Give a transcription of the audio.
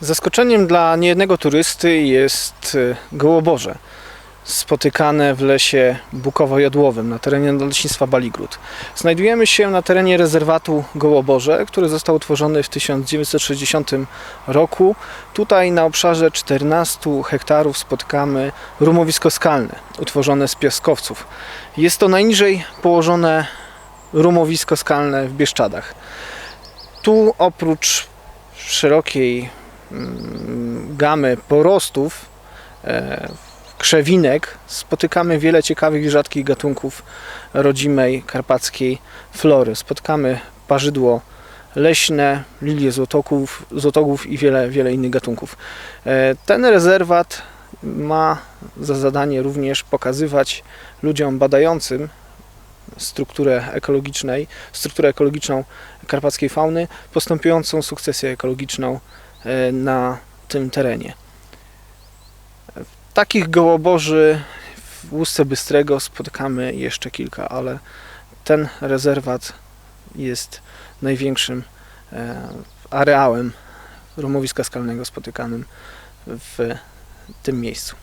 Zaskoczeniem dla niejednego turysty jest y, gołoborze spotykane w lesie bukowo-jodłowym na terenie Nadleśnictwa Baligród. Znajdujemy się na terenie rezerwatu Gołoborze, który został utworzony w 1960 roku. Tutaj na obszarze 14 hektarów spotykamy rumowisko skalne utworzone z piaskowców. Jest to najniżej położone rumowisko skalne w Bieszczadach. Tu oprócz szerokiej gamy porostów, e, krzewinek, spotykamy wiele ciekawych i rzadkich gatunków rodzimej karpackiej flory. Spotkamy parzydło leśne, lilie złotoków, złotogłów i wiele, wiele innych gatunków. E, Ten rezerwat ma za zadanie również pokazywać ludziom badającym strukturę ekologicznej, strukturę ekologiczną karpackiej fauny, postępującą sukcesję ekologiczną na tym terenie. Takich gołoboży w Łusce Bystrego spotykamy jeszcze kilka, ale ten rezerwat jest największym e, areałem rumowiska skalnego spotykanym w tym miejscu.